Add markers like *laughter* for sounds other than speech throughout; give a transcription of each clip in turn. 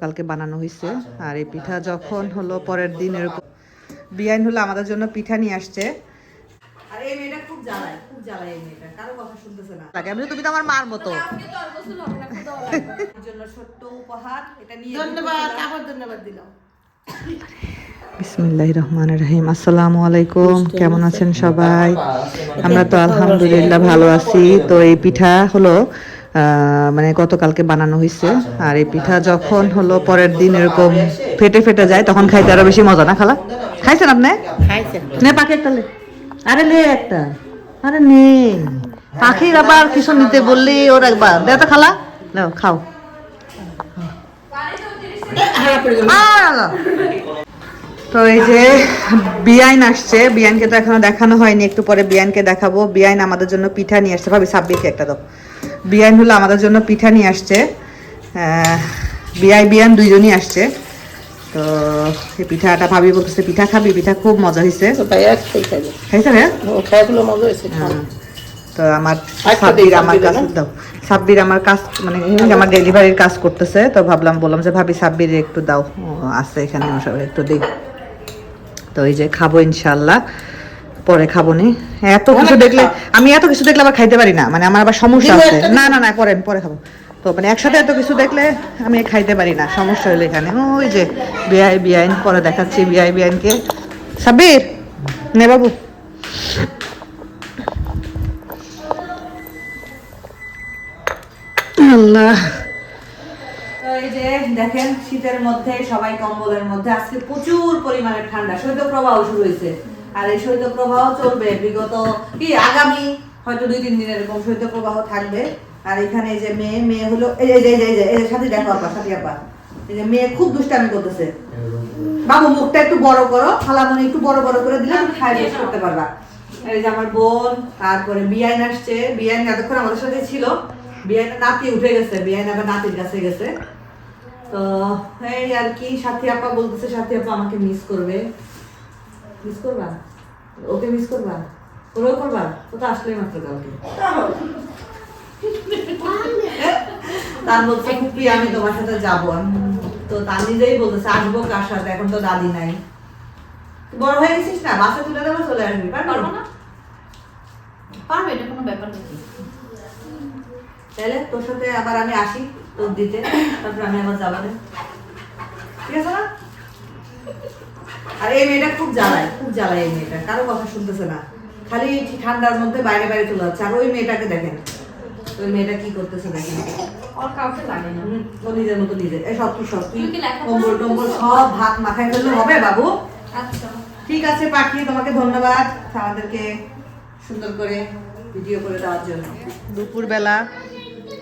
কালকে বানানো হয়েছে আর এই পিঠা যখন হলো পরের দিন এরকম বিয়াইন হলো আমাদের জন্য পিঠা নিয়ে আসছে। আর এই মেয়েটা খুব জ্বালায় খুব জ্বালায় এই মেয়েটা। কারও কথা শুনতেছে না। লাগে আমি তুমি তো আমার মার মতো। *laughs* জন্য ছোট্ট উপহার এটা নিয়ে ধন্যবাদ আবার ধন্যবাদ দিলাম। বিসমিল্লাহ রহমান রহিম। আসসালামু আলাইকুম। কেমন আছেন সবাই? আমরা তো আলহামদুলিল্লাহ ভালো আছি। তো এই পিঠা হলো মানে গতকালকে বানানো হয়েছে আর এই পিঠা যখন হলো পরের দিন এরকম ফেটে ফেটে যায় তখন খাইতে আরও বেশি মজা না খালা? খাইছেন আপনি? খাইছেন। নে পাখি একটা লে। আরে লে একটা। আরে নে। পাখির আবার কিছু নিতে বললি ওর একবার। দে তো খালা। নাও খাও! তো এই যে বিয়াইন আসছে। বিয়ানকে তো এখনও দেখানো হয়নি। একটু পরে বিয়ানকে দেখাবো। বিয়াইন আমাদের জন্য পিঠা নিয়ে আসছে। ভাবি সাব্বিরকে একটা দাও। বিয়াইন হলো আমাদের জন্য পিঠা নিয়ে আসছে। বিয়াই বিয়ান দুইজনই আসছে। তো এই পিঠাটা ভাবি বলতেছে পিঠা খাবি? পিঠা খুব মজা হয়েছে খাইছে হ্যাঁ। তো আমার সাব্বির আমার কাজ দাও। সাব্বির আমার কাজ মানে আমার ডেলিভারির কাজ করতেছে তো ভাবলাম বললাম যে ভাবি সাব্বির একটু দাও। আছে এখানে সব একটু দিই। তো এই যে খাব ইনশাল্লাহ পরে খাব নি। এত কিছু দেখলে আমি এত কিছু দেখলে আবার খাইতে পারি না। মানে আমার আবার সমস্যা আছে। না না না পরে পরে খাব। তো মানে একসাথে এত কিছু দেখলে আমি খাইতে পারি না। সমস্যা হলো এখানে। ওই যে বিআই বিআইন পরে দেখাচ্ছি বিআই বিআইনকে। সাব্বির নে বাবু। আল্লাহ। এই যে দেখেন শীতের মধ্যে সবাই কম্বলের মধ্যে আজকে প্রচুর পরিমাণে ঠান্ডা শৈত্যপ্রবাহ শুরু হয়েছে। আর এই শৈত্যপ্রবাহ চলবে বিগত কি আগামী হয়তো দুই, তিন দিন এরকম শৈত্যপ্রবাহ থাকবে। আর এখানে যে মেয়ে মেয়ে হলো, এই যে এই যে সাথে দেখো আপা সাথী আপা এই যে মেয়ে খুব দুষ্টামি করতেছে। বাবু, মুখটা একটু বড় করো। একটু বড় বড় করে দিলে তুমি খাই করতে পারবা। এই যে আমার বোন, তারপরে বিয়াইন আসছে। বিয়াইন এতক্ষণ আমাদের সাথে ছিল। বিয়াইন নাতি উঠে গেছে। বিয়াইন আবার নাতির কাছে গেছে। তো, এই আর কি, সাথী আপা বলতেছে, সাথী আপা আমাকে মিস করবে। মিস করবা? ওকে মিস করবা? ওরাও করবা? ও তো আসলেই মাত্র কালকে। তার বলছে ফুপি আমি তোমার সাথে যাব। তো তার নিজেই বলতেছে আসব কার সাথে? এখন তো দাদি নাই। বড় হয়ে গেছিস না? বাসে তুলে দেবো চলে আসবি পারব? না। পারবে এটা কোনো ব্যাপার নাকি? তাহলে তোর সাথে আবার আমি আসি তোর দিতে তারপর আমি আবার যাব ঠিক আছে না? আর এই মেয়েটা খুব জ্বালায় খুব জ্বালায় এই মেয়েটা কারও কথা শুনতেছে না। খালি ঠান্ডার মধ্যে বাইরে বাইরে চলে যাচ্ছে আর ওই মেয়েটাকে দেখেন। ওই মেয়েটা কি করতেছে দেখেন। ওর কাউকে লাগে না। ও নিজের মতো নিজে এই সব তুই সব তুই কম্বল টম্বল সব ভাত মাথায় ফেললে হবে বাবু? আচ্ছা। ঠিক আছে পাখি তোমাকে ধন্যবাদ আমাদেরকে সুন্দর করে ভিডিও করে দেওয়ার জন্য। দুপুরবেলা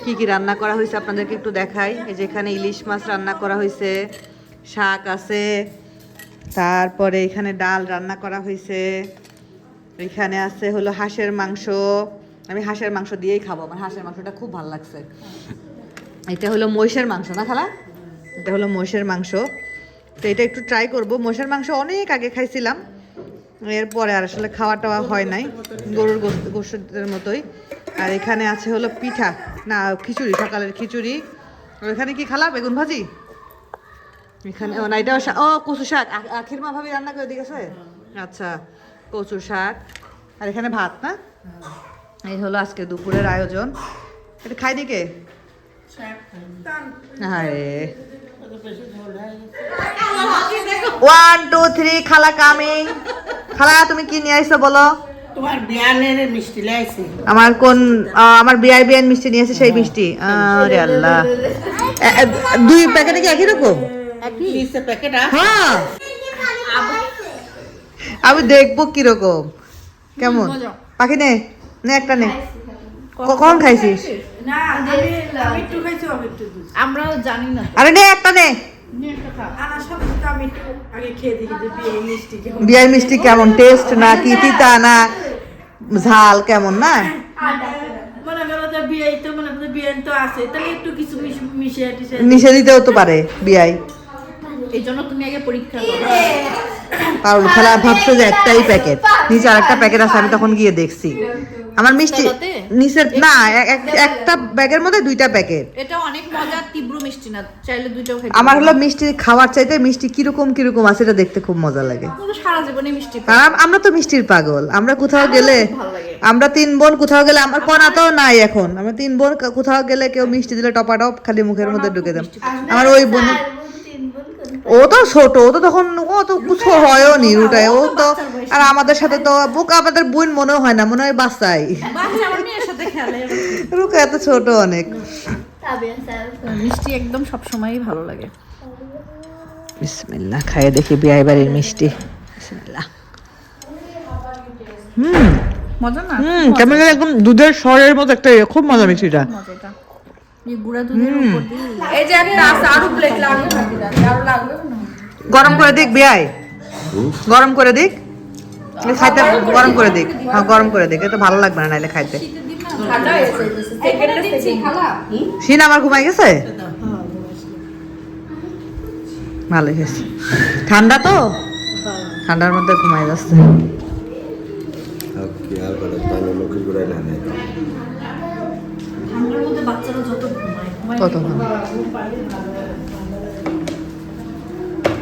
কি কি রান্না করা হয়েছে আপনাদেরকে একটু দেখাই। এই যে ইলিশ মাছ রান্না করা হয়েছে শাক আছে তারপরে এখানে ডাল রান্না করা হয়েছে এখানে আছে হলো হাঁসের মাংস। আমি হাঁসের মাংস দিয়েই খাব, আমার হাঁসের মাংসটা খুব ভালো লাগছে। এটা হলো মহিষের মাংস, না খালা? এটা হলো মহিষের মাংস। তো এটা একটু ট্রাই করব। মহিষের মাংস অনেক আগে খাইছিলাম। এরপরে আর আসলে খাওয়া টাওয়া হয় নাই। গরুর গোস্তের মতোই। আর এখানে আছে হলো পিঠা। না, খিচুড়ি, সকালের খিচুড়ি। এখানে কি খালা? বেগুন ভাজি? এখানে ও না এটাও ও কচু শাক। আখির মা ভাবি রান্না করে দিয়েছে আচ্ছা কচু শাক। আর এখানে ভাত না? এই হলো আজকে দুপুরের আয়োজন। এটা খাই দিকে ওয়ান টু থ্রি খালা কামিং খালা তুমি কি নিয়ে আইছো বলো? তোমার বিয়ানের মিষ্টি লাইছি আমার কোন আমার বিআই বিআন মিষ্টি নিয়ে এসে সেই মিষ্টি। আরে আল্লাহ। দুই প্যাকেটে কি একই রকম? হ্যাঁ। আমি দেখব কীরকম। কেমন? পাখি নে নে একটা নে। কখন খাইছিস? না আমি একটু খাইছি আমি একটু আমরাও জানি না। আরে নে একটা নে। মিষ্টি কেমন। বিআই মিষ্টি কেমন? টেস্ট না কি? তিতা না? ঝাল কেমন না? মিশে দিতেও তো পারে বিআই এই জন্য তুমি আগে পরীক্ষা করো। পারুল খেলা ভাবছ যে একটাই প্যাকেট নিচে আরেকটা প্যাকেট আছে আমি তখন গিয়ে দেখছি। আমার মিষ্টি? নিচের না এক- এক- একটা ব্যাগের মধ্যে দুইটা প্যাকেট এটা অনেক মজার তীব্র মিষ্টি না চাইলে দুইটাও খাইতে আমার হলো মিষ্টি খাওয়ার চাইতে মিষ্টি কীরকম কীরকম আছে এটা দেখতে খুব মজা লাগে। সারা জীবনে মিষ্টি আর আমরা তো মিষ্টির পাগল। আমরা কোথাও গেলে আমরা তিন বোন কোথাও গেলে আমার কণা তো নাই এখন। আমরা তিন বোন কোথাও গেলে কেউ মিষ্টি দিলে টপাটপ খালি মুখের মধ্যে ঢুকে দাম আমার ওই বোন ও তো ছোট ও তো তখন ও তো কিছু হয়ও নি রুটায় ও তো আর আমাদের সাথে তো বুক আমাদের বোন মনে হয় না মনে হয় বাচ্চাই রুকা এত ছোট অনেক। মিষ্টি একদম সব সময়ই ভালো লাগে। বিসমিল্লাহ খাইয়ে দেখি বিয়ে বাড়ির মিষ্টি। বিসমিল্লাহ। হুম। মজা না? হুম কেমন একদম দুধের স্বরের মতো একটা ইয়ে, খুব মজা মিষ্টিটা। মজা এটা এই গুঁড়া দুধের উপর এই যে একটা আরও প্লেট লাগবে আরও লাগবে গরম করে দিক বিয়াই। গরম করে দিক। খাইতে গরম করে দিক। হ্যাঁ গরম করে দিক। এটা ভালো লাগবে না নাইলে খাইতে। ঠান্ডা হয়েছে এখানে দিচ্ছি খালা সিন আমার ঘুমাই গেছে? ভালো হয়েছে। ঠান্ডা তো? ঠান্ডার মধ্যে ঘুমাই যাচ্ছে। আর করে পানি মুখে ঘুরাই না নেয় ঠান্ডার মধ্যে বাচ্চারা যত ঘুমায় ঘুমায় কত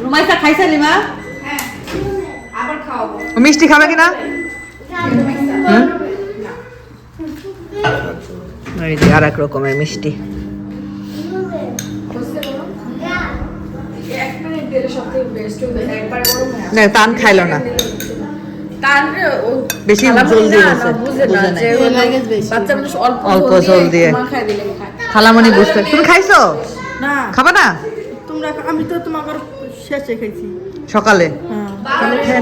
রুমাইসা খাইছা লিমা মিষ্টি খাবে কিনা? এই যে আর এক রকমের মিষ্টি। এক মিনিট দিলে সবথেকে বেস্ট হবে একবার গরম না টান খাইলো না। বেশি জল দিয়ে বাচ্চা মানুষ অল্প অল্প জল দিয়ে। মাখায় দিলে খায়। খালামণি বুঝতে তুমি খাইছো? না। খাবা না? তোমরা আমি তো তোমাকে শেষে খাইছি। সকালে।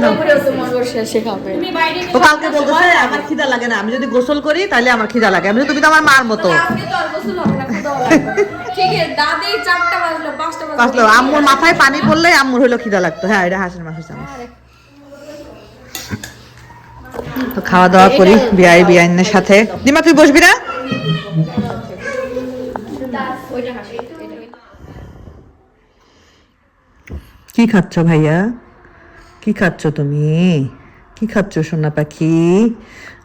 তারপরে তোমার শেষে খাবে। ও কালকে বলতেছে আমার খিদা লাগে না আমি যদি গোসল করি তাহলে আমার খিদা লাগে। আমি তুমি তো আমার মার মতো। আজকে তো আর গোসল হবে না ক্ষুধাও লাগবে *laughs* ঠিক আছে দাদি চারটা বাজলো পাঁচটা বাজলো। আসলো আম্মুর মাথায় পানি পড়লে আম্মুর হইল খিদা লাগতো। হ্যাঁ এটা হাঁসের মাংস চামচ। তো খাওয়া দাওয়া করি বিআই বিআইনের সাথে। দিমা তুই বসবি না? কি খাচ্ছ ভাইয়া? কি খাচ্ছ তুমি? কি খাচ্ছ সোনা পাখি?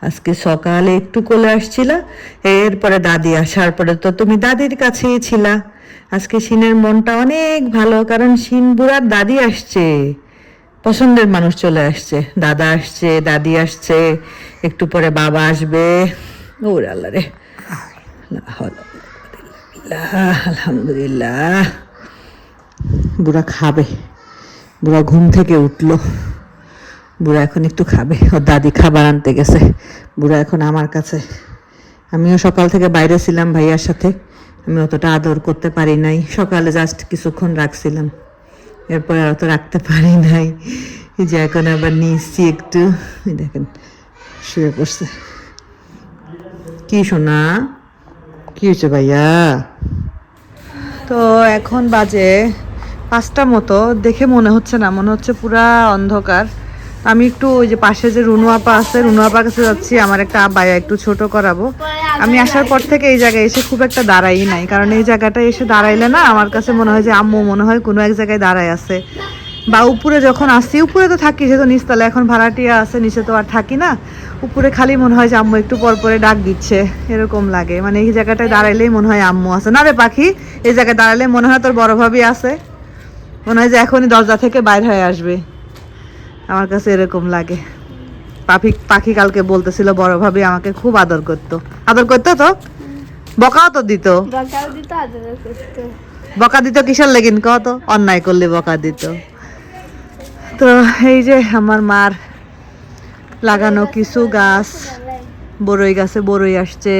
আজকে সকালে একটু কোলে আসছিলা, এরপরে দাদি আসার পরে তো তুমি দাদির কাছেই ছিলা। আজকে সিনের মনটা অনেক ভালো, কারণ সিন বুড়ার দাদি আসছে। পছন্দের মানুষ চলে আসছে, দাদা আসছে, দাদি আসছে, একটু পরে বাবা আসবে। ওরে আল্লাহ রে। লা হাওলা বিল্লাহ, আলহামদুলিল্লাহ। বুড়া খাবে। বুড়া ঘুম থেকে উঠল। বুড়া এখন একটু খাবে। ওর দাদি খাবার আনতে গেছে। বুড়া এখন আমার কাছে। আমিও সকাল থেকে বাইরে ছিলাম ভাইয়ার সাথে। আমি অতটা আদর করতে পারি নাই। সকালে জাস্ট কিছুক্ষণ রাখছিলাম। এরপরে আর অত রাখতে পারি নাই। এই যে এখন আবার নিচ্ছি একটু। দেখেন শুয়ে পড়ছে। কি শোনা কি হয়েছে ভাইয়া? তো এখন বাজে পাঁচটা মতো। দেখে মনে হচ্ছে না, মনে হচ্ছে পুরা অন্ধকার। আমি একটু ওই যে পাশে যে রুনু আপা আছে, রুনু আপার কাছে যাচ্ছি, আমার একটা বায়া একটু ছোট করাবো। আমি আসার পর থেকে এই জায়গায় এসে খুব একটা দাঁড়াই নাই, কারণ এই জায়গাটা এসে দাঁড়াইলে না, আমার কাছে মনে হয় যে আম্মু মনে হয় কোনো এক জায়গায় দাঁড়ায় আছে। বা উপরে যখন আসছি উপরে তো থাকি যেহেতু নিচতলা এখন ভাড়াটিয়া আছে নিচে তো আর থাকি না। উপরে খালি মনে হয় যে আম্মু একটু পর পরে ডাক দিচ্ছে। এরকম লাগে। মানে এই জায়গাটায় দাঁড়াইলেই মনে হয় আম্মু আছে। না রে পাখি এই জায়গায় দাঁড়ালে মনে হয় তোর বড় ভাবি আছে। মনে হয় যে এখনই দরজা থেকে বাইর হয়ে আসবে। আমার কাছে এরকম লাগে। পাখি পাখি কালকে বলতেছিল বড় ভাবি আমাকে খুব আদর করতো। আদর করতো তো? বকাও তো দিত। বকা দিত কিসের লেগিন কত অন্যায় করলে বকা দিত। তো এই যে আমার মার লাগানো কিছু গাছ বড়ই গাছে বড়ই আসছে।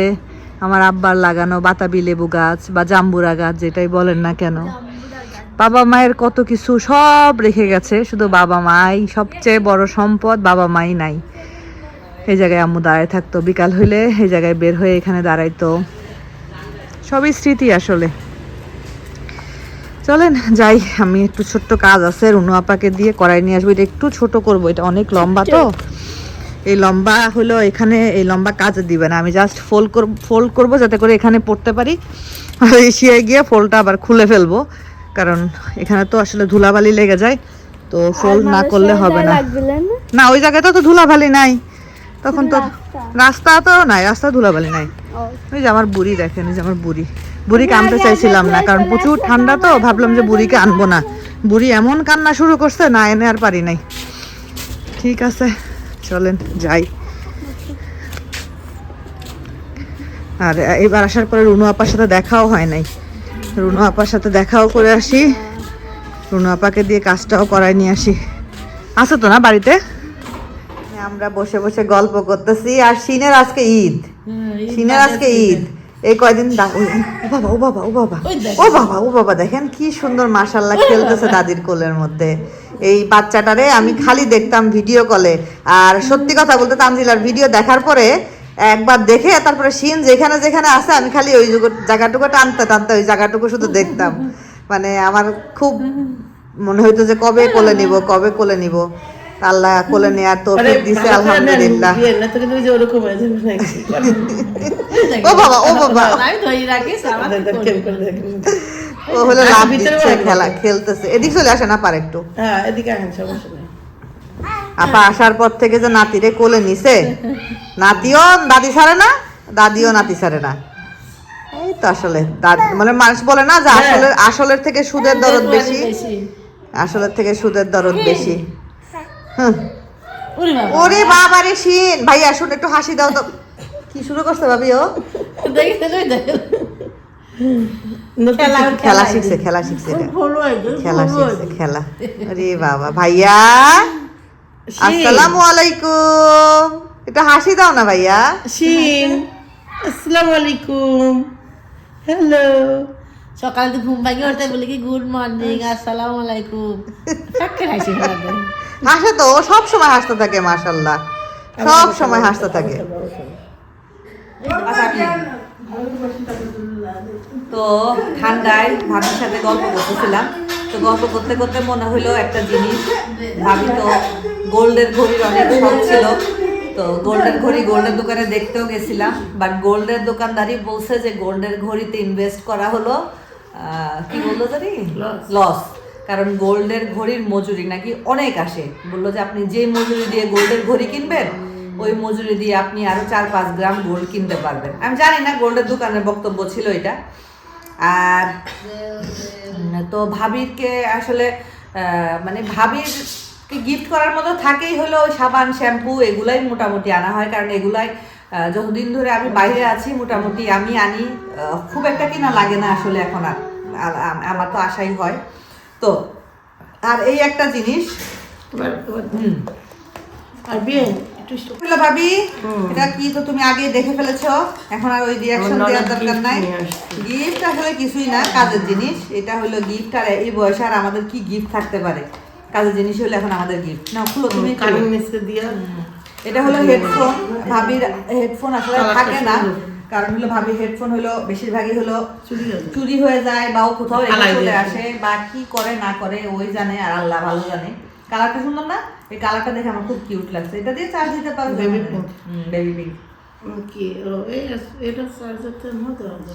আমার আব্বার লাগানো বাতাবি লেবু গাছ বা জাম্বুরা গাছ, যেটাই বলেন না কেন। বাবা মায়ের কত কিছু সব রেখে গেছে, শুধু বাবা মাই সবচেয়ে বড় সম্পদ, বাবা মাই নাই। এই জায়গায় আম্মু দাঁড়ায় থাকতো, বিকাল হইলে এই জায়গায় বের হয়ে এখানে দাঁড়াইতো। সবই স্মৃতি আসলে। চলেন যাই আমি একটু ছোট্ট কাজ আছে রুনু আপাকে দিয়ে করাই নিয়ে আসব। এটা একটু ছোট করব এটা অনেক লম্বা তো। এই লম্বা হলো এখানে এই লম্বা কাজে দিবে না। আমি জাস্ট ফোল্ড করব ফোল্ড করব যাতে করে এখানে পড়তে পারি। আর এসিয়ে গিয়ে ফোল্ডটা আবার খুলে ফেলব কারণ এখানে তো আসলে ধুলাবালি লেগে যায় তো ফোল্ড না করলে হবে না। না? ওই জায়গায় তো ধুলাবালি নাই। তখন তো রাস্তা। তো নাই রাস্তা ধুলাবালি নাই। ওই যে আমার বুড়ি দেখেন যে আমার বুড়ি। বুড়িকে আনতে চাইছিলাম না কারণ প্রচুর ঠান্ডা তো ভাবলাম যে বুড়িকে আনব না। বুড়ি এমন কান্না শুরু করছে না এনে আর পারি নাই। ঠিক আছে চলেন যাই। আর এবার আসার পরে রুনু আপার সাথে দেখাও হয় নাই। রুনু আপার সাথে দেখাও করে আসি। রুনু আপাকে দিয়ে কাজটাও করাই নিয়ে আসি। আছে তো না বাড়িতে? আমরা বসে বসে গল্প করতেছি আর সিনের আজকে ঈদ। সিনের আজকে ঈদ। এই কয়দিন ও বাবা ও বাবা ও বাবা। ও বাবা ও বাবা দেখেন কি সুন্দর মাশাল্লাহ খেলতেছে দাদির কোলের মধ্যে। এই বাচ্চাটারে আমি খালি দেখতাম ভিডিও কলে। আর সত্যি কথা বলতে তানজিলার ভিডিও দেখার পরে একবার দেখে তারপরে সিন যেখানে যেখানে আছে আমি খালি ওই জায়গাটুকু টানতে টানতে ওই জায়গাটুকু শুধু দেখতাম। মানে আমার খুব মনে হইতো যে কবে কোলে নিব কবে কোলে নিব। আল্লাহ কোলে নেয়ার তো দিছে আলহামদুলিল্লাহ। হয়ে? ও বাবা ও বাবা। ও হলো লাভ দিচ্ছে খেলা খেলতেছে। এদিক চলে আসে না পার একটু। হ্যাঁ এদিকে আসেন সমস্যা নেই। আপা আসার পর থেকে যে নাতিরে কোলে নিছে নাতিও দাদি সারে না দাদিও নাতি সারে না। এই তো আসলে দাদ- মানে মানুষ বলে না যে আসলে আসলের থেকে সুদের দরদ বেশি। আসলের থেকে সুদের দরদ বেশি। ওরে বাবা। রে শিন। ভাইয়া শুন একটু হাসি দাও তো। কি শুরু করছে ভাবি ও? খেলা শিখছে খেলা শিখছে। খেলা শিখছে খেলা। *laughs* আরে বাবা। ভাইয়া আসসালামু আলাইকুম। এটা হাসি দাও না ভাইয়া। শিন। আসসালামু আলাইকুম। হ্যালো। সকালে তো ঘুম ভাঙি উঠতে বলে কি গুড মর্নিং আসসালামু আলাইকুম। *laughs* হাসি হাসে তো ও সব সময় হাসতে থাকে মাশাল্লাহ সব সময় হাসতে থাকে। তো ঠান্ডায় ভাবির সাথে গল্প করতেছিলাম। তো গল্প করতে করতে মনে হলো একটা জিনিস। ভাবি তো গোল্ডের ঘড়ির অনেক শখ ছিল। তো গোল্ডের ঘড়ি গোল্ডের দোকানে দেখতেও গেছিলাম। বাট গোল্ডের দোকানদারই বলছে যে গোল্ডের ঘড়িতে ইনভেস্ট করা হলো কি বলল জানি? লস কারণ গোল্ডের ঘড়ির মজুরি নাকি অনেক আসে। বলল যে আপনি যে মজুরি দিয়ে গোল্ডের ঘড়ি কিনবেন, ওই মজুরি দিয়ে আপনি আরও চার পাঁচ গ্রাম গোল্ড কিনতে পারবেন। আমি জানি না, গোল্ডের দোকানের বক্তব্য ছিল এটা। আর, তো ভাবিরকে আসলে মানে ভাবির গিফট করার মতো থাকেই হলো সাবান, শ্যাম্পু, এগুলাই মোটামুটি আনা হয়। কারণ এগুলাই যতদিন ধরে আমি বাইরে আছি, মোটামুটি আমি আনি। খুব একটা কিনা লাগে না আসলে এখন আর, আমার তো আশাই হয়। তো আর এই একটা জিনিস আর বিয়ে ভাবি? এটা কি তো তুমি আগে দেখে ফেলেছো? এখন আর ওই রিয়াকশন দেওয়ার দরকার নাই। গিফট আসলে কিছুই না কাজের জিনিস। এটা হলো গিফট আর এই বয়সে আর আমাদের কি গিফট থাকতে পারে? কাজের জিনিস হলো এখন আমাদের গিফট না খুলো তুমি। কানের দিয়া। এটা হলো হেডফোন ভাবির হেডফোন আসলে থাকে না। কারণ হলো ভাবির হেডফোন হলো বেশিরভাগই হলো চুরি চুরি হয়ে যায় বা ও কোথাও চলে আসে বা কি করে না করে ওই জানে আর আল্লাহ ভালো জানে। কালারটা সুন্দর না? এই কালারটা দেখে আমার খুব কিউট লাগছে। এটা দিয়ে চার্জ দিতে পারবে Baby pink। বেবি পিঙ্ক কি এটা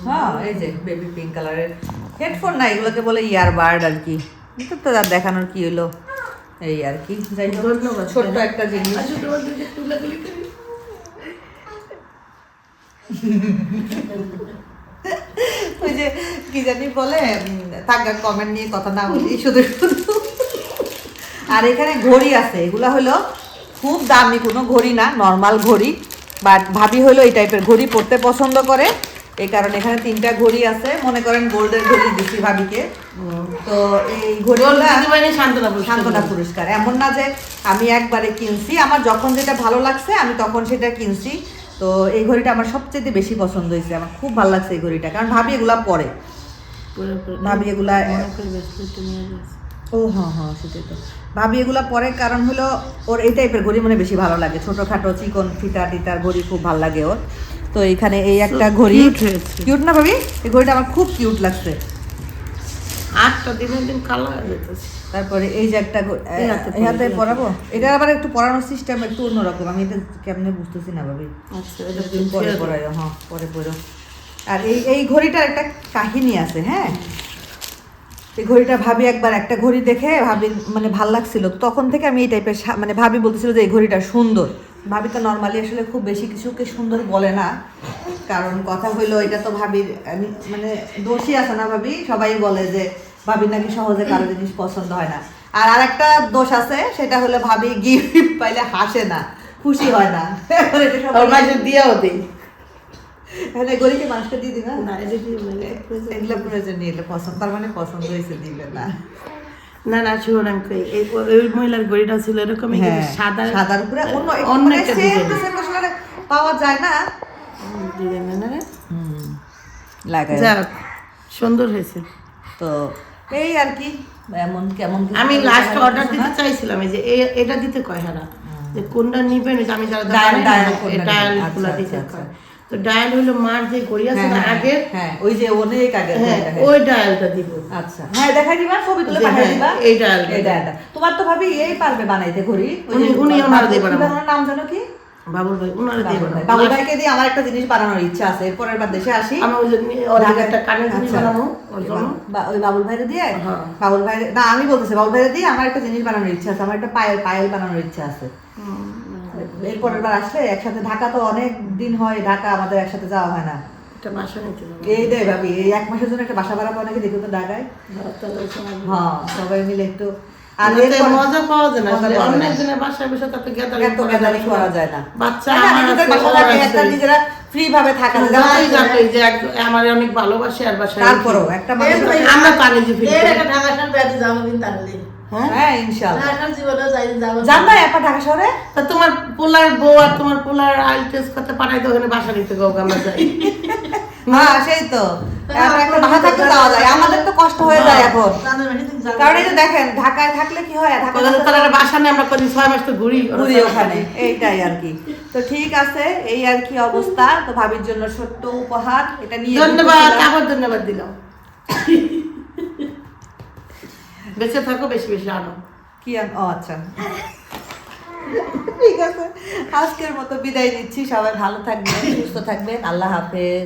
হ্যাঁ এই যে বেবি পিঙ্ক কালারের। হেডফোন না এগুলোকে বলে ইয়ারবার্ড আর কি। এটা তো আর দেখানোর কি হলো? এই আর কি। যাই হোক ছোট্ট একটা জিনিস আচ্ছা, তোমার দিকে তুলাতুলি করি। ওই যে কি জানি বলে থাকা কমেন্ট নিয়ে কথা না বলি শুধু শুধু। আর এখানে ঘড়ি আছে এগুলা হলো খুব দামি কোনো ঘড়ি না নর্মাল ঘড়ি। বাট ভাবি হলো এই টাইপের ঘড়ি পরতে পছন্দ করে। এই কারণে এখানে তিনটা ঘড়ি আছে মনে করেন গোল্ডের ঘড়ি দিছি ভাবিকে। তো এই মানে সান্ত্বনা। সান্ত্বনা পুরস্কার। এমন না যে আমি একবারে কিনছি আমার যখন যেটা ভালো লাগছে আমি তখন সেটা কিনছি। তো এই ঘড়িটা আমার সবচেয়ে বেশি পছন্দ হয়েছে আমার খুব ভালো লাগছে এই ঘড়িটা কারণ ভাবি এগুলা পরে। ভাবি এগুলা। ও হ্যাঁ হ্যাঁ সেটাই তো। ভাবি এগুলা পরে কারণ হলো ওর এই টাইপের ঘড়ি মানে বেশি ভালো লাগে। ছোটখাটো চিকন ফিতা টিতার ঘড়ি খুব ভালো লাগে ওর। তো এখানে এই একটা ঘড়ি কিউট না ভাবি? এই ঘড়িটা আমার খুব কিউট লাগছে। দিন কালো হয়ে যেতেছে। তারপরে এই যে একটা এই হাতে পরাবো এটা আবার একটু পরানোর সিস্টেম একটু অন্যরকম। আমি এটা কেমনে বুঝতেছি না ভাবি। আচ্ছা এটা পরে হ্যাঁ পরে পরো আর এই এই ঘড়িটার একটা কাহিনী আছে হ্যাঁ? এই ঘড়িটা ভাবি একবার একটা ঘড়ি দেখে ভাবি মানে ভালো লাগছিল। তখন থেকে আমি এই টাইপের মানে ভাবি বলতেছিল যে এই ঘড়িটা সুন্দর। ভাবি তো নর্মালি আসলে খুব বেশি কিছুকে সুন্দর বলে না। কারণ কথা হইল এটা তো ভাবির আমি মানে দোষী আছে না ভাবি? সবাই বলে যে ভাবির নাকি সহজে কারও জিনিস পছন্দ হয় না। আর আরেকটা দোষ আছে সেটা হলো ভাবি গিফট পাইলে হাসে না খুশি হয় না। দিয়েও দিই। মানুষকে দিয়ে না কি মানে এগুলো প্রয়োজন নেই পছন্দ তার মানে পছন্দ হয়েছে দিবে না। না ওই মহিলার গড়িটা ছিল এরকমই হ্যাঁ সাদা সাদার উপরে অন্য অন্য মানে একটা পাওয়া যায় না। যাক সুন্দর হয়েছে। তো এই আর কি। এমন কেমন আমি লাস্ট অর্ডার দিতে চাইছিলাম এই যে এটা দিতে কয় হারা? যে কোনটা নিবেন ওই যে আমি যারা ডায়াল নিবেন? গুলা আচ্ছা, দিতে আচ্ছা, কয়। তো ডায়াল হলো মার যে গড়ি আছে হ্যাঁ, না হ্যাঁ, আগের? হ্যাঁ ওই যে অনেক আগে হ্যাঁ ওই ডায়ালটা দিব। আচ্ছা। হ্যাঁ দেখাই দিবা ছবি তুলে পাঠিয়ে দিবা। এই ডায়ালটা। এই ডায়ালটা। তোমার তো ভাবি এই পারবে বানাইতে ঘড়ি। উনি- উনি ওনার। ওনার নাম জানো কি? বাবুল ভাই উনারা দিয়ে বানাবো। ভাইকে দিয়ে আমার একটা জিনিস বানানোর ইচ্ছা আছে এরপরের বার দেশে আসি। আমি ওই যে নি- ওর একটা জিনিস আচ্ছা। বানাবো ওর জন্য। বা- ওই ভাইরে দিয়ে? হ্যাঁ। ভাইরে না আমি বলতেছি ভাইরে দিয়ে আমার একটা জিনিস বানানোর ইচ্ছা আছে আমার একটা পায়েল পায়েল বানানোর ইচ্ছা আছে। এরপরের বার আসলে একসাথে ঢাকা তো অনেক দিন হয় ঢাকা আমাদের একসাথে যাওয়া হয় না। একটা বাসা নিতে হবে এই দেয় ভাবি এই এক মাসের জন্য একটা বাসা ভাড়া পাওয়া নাকি দেখো তো ঢাকায়। হ্যাঁ সবাই মিলে একটু আর মজা পাওয়া যায় না বাসায় বসে তাতে করা যায় না। বাচ্চা নিজেরা ভাবে থাকা যায়। যে আমার অনেক ভালোবাসে আর বাসায় তারপরও একটা আমরা যে ঢাকা শহর বেড়াতে যাব কিন্তু আনলে হ্যাঁ? তোমার পোলার বউ আর তোমার পোলার আইল টেস্ট করতে পাঠাই তো ওখানে বাসা নিতে গো আমরা যাই। *laughs* হ্যাঁ সেই তো। এখন একটা বাসা যাওয়া যায়। আমাদের তো কষ্ট হয়ে যায় এখন। জানুয়ারি মাসে তুমি যাবে। কারণ এই যে দেখেন ঢাকায় থাকলে কি হয়? ঢাকা বলে যে তারা একটা বাসা নিয়ে আমরা করি ছয় মাস তো ঘুরি ঘুরি ওখানে। এইটাই আর কি। তো ঠিক আছে এই আর কি অবস্থা। তো ভাবির জন্য ছোট্ট উপহার এটা নিয়ে ধন্যবাদ আবার ধন্যবাদ দিলাম। বেঁচে থাকো বেশি বেশি আনো। কি ও আচ্ছা। ঠিক আছে আজকের মতো বিদায় নিচ্ছি। সবাই ভালো থাকবেন সুস্থ থাকবেন। আল্লাহ হাফেজ।